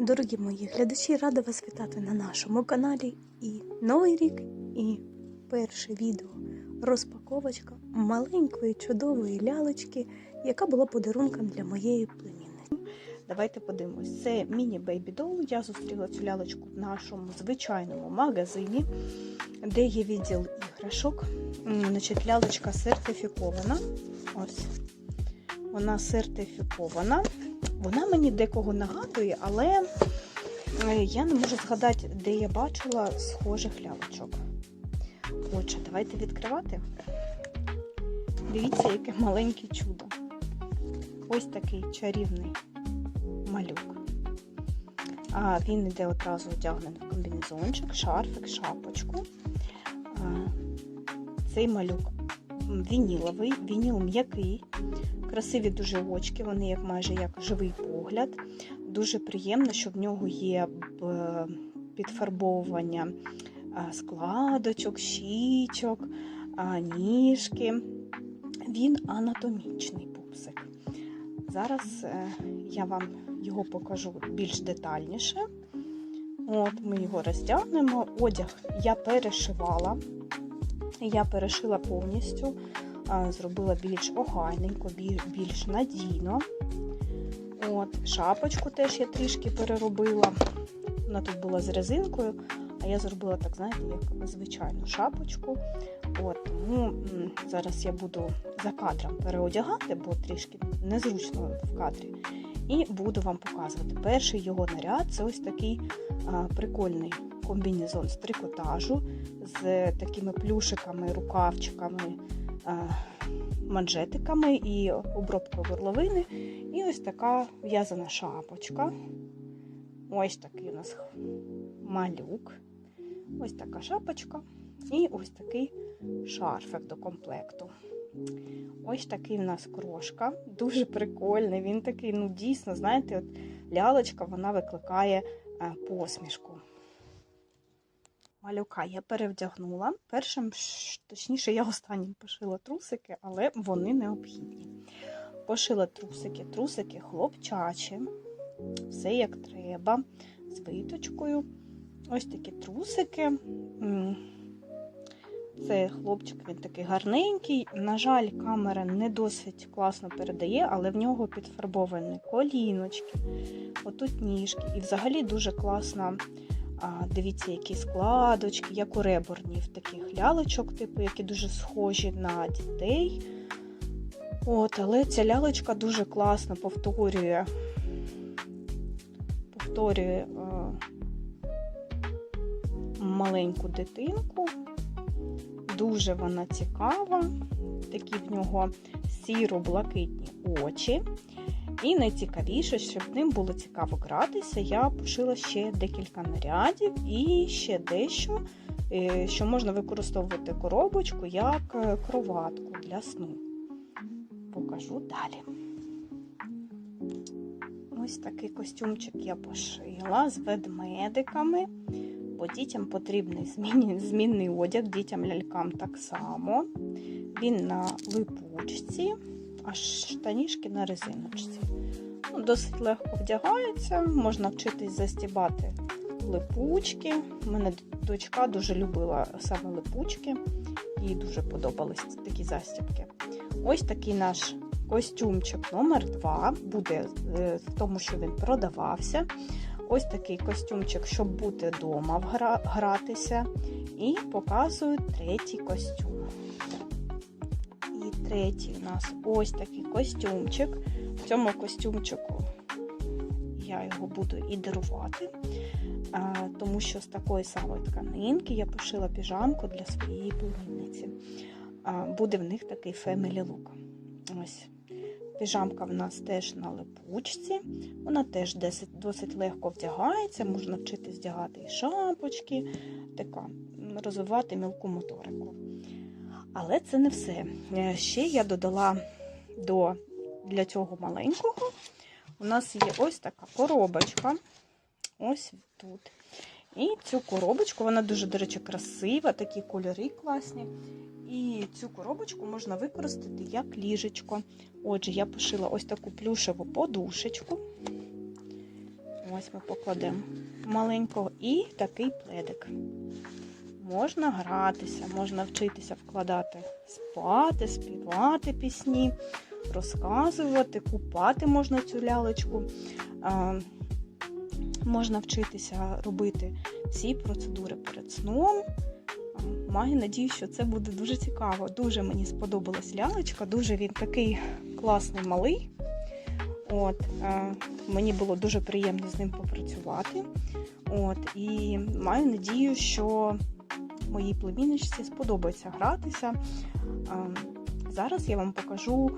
Дорогі мої глядачі, рада вас вітати на нашому каналі. І Новий рік, і перше відео розпаковочка маленької чудової лялечки, яка була подарунком для моєї племінниці. Давайте подивимось. Це міні-бейбі дол. Я зустріла цю лялечку в нашому звичайному магазині, де є відділ іграшок. Значить, лялечка сертифікована. Ось. Вона сертифікована. Вона мені декого нагадує, але е, я не можу згадати, де я бачила схожих лялочок. Отже, давайте відкривати. Дивіться, яке маленьке чудо. Ось такий чарівний малюк. А він йде одразу одягнений в комбінезончик, шарфик, шапочку. Цей малюк вініловий, вініл м'який. Красиві дуже очки, вони як майже як живий погляд. Дуже приємно, що в нього є підфарбовування складочок, щічок, ніжки. Він анатомічний пупсик. Зараз е, я вам його покажу більш детальніше. От, ми його роздягнемо. Одяг я перешивала. Я перешила повністю зробила більш охайненько, більш надійно. От, шапочку теж я трішки переробила. Вона тут була з резинкою, а я зробила так, знаєте, як звичайну шапочку. От, тому зараз я буду за кадром переодягати, бо трішки незручно в кадрі. І буду вам показувати. Перший його наряд це ось такий а, прикольний комбінезон з трикотажу, з такими плюшиками, рукавчиками манжетиками і обробкою горловини. І ось така в'язана шапочка. Ось такий у нас малюк. Ось така шапочка. І ось такий шарфик до комплекту. Ось такий у нас крошка. Дуже прикольний. Він такий, ну дійсно, знаєте, от лялечка вона викликає е, посмішку. Малюка я перевдягнула. Першим, точніше, я останнім пошила трусики, але вони необхідні. Пошила трусики, трусики хлопчачі, все як треба, з виточкою. Ось такі трусики. Це хлопчик, він такий гарненький. На жаль, камера не досить класно передає, але в нього підфарбовані коліночки, отут ніжки. І взагалі дуже класна дивіться, які складочки, як у реборнів таких лялочок, типу, які дуже схожі на дітей. От, але ця лялочка дуже класно повторює, повторює маленьку дитинку. Дуже вона цікава. Такі в нього сіро-блакитні очі. І найцікавіше, щоб ним було цікаво гратися, я пошила ще декілька нарядів і ще дещо, е, що можна використовувати коробочку як е, кроватку для сну. Покажу далі. Ось такий костюмчик я пошила з ведмедиками, бо дітям потрібний змінний, одяг, дітям лялькам так само. Він на липучці, а штанішки на резиночці. Ну, Досить легко вдягається, можна вчитись застібати липучки. У мене дочка дуже любила саме липучки, їй дуже подобались такі застібки. Ось такий наш костюмчик номер 2 буде е, в тому, що він продавався. Ось такий костюмчик, щоб бути вдома гратися. І показую третій костюм. Третій у нас ось такий костюмчик. В цьому костюмчику я його буду і дарувати, тому що з такої самої тканинки я пошила піжамку для своєї племінниці. Буде в них такий family look. Ось. Піжамка в нас теж на липучці, вона теж досить, легко вдягається, можна вчитись вдягати і шапочки, така, розвивати мілку моторику. Але це не все. Е, Ще я додала до для цього маленького. У нас є ось така коробочка. Ось тут. І цю коробочку, вона дуже, до речі, красива, такі кольори класні. І цю коробочку можна використати як ліжечко. Отже, я пошила ось таку плюшеву подушечку. Ось ми покладемо маленького і такий пледик. Можна гратися, можна вчитися вкладати спати, співати пісні, розказувати, купати можна цю лялечку. Можна вчитися робити всі процедури перед сном. Маю надію, що це буде дуже цікаво. Дуже мені сподобалась лялечка, дуже він такий класний малий. От, е, мені було дуже приємно з ним попрацювати. От, і маю надію, що моїй племінничці сподобається гратися. Зараз я вам покажу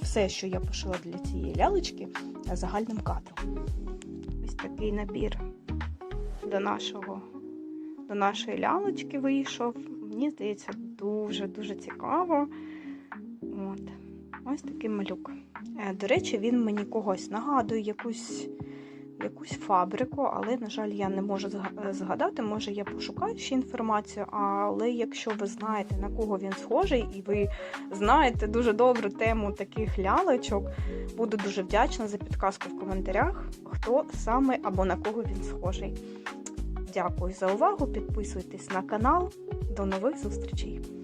все, що я пошила для цієї лялечки загальним кадром. Ось такий набір до нашого до нашої лялечки вийшов. Мені здається, дуже-дуже цікаво. От. Ось такий малюк. Е, До речі, він мені когось нагадує якусь, якусь фабрику, але, на жаль, я не можу е, згадати. Може, я пошукаю ще інформацію, але якщо ви знаєте, на кого він схожий, і ви знаєте дуже добру тему таких лялечок, буду дуже вдячна за підказку в коментарях, хто саме або на кого він схожий. Дякую за увагу. Підписуйтесь на канал. До нових зустрічей!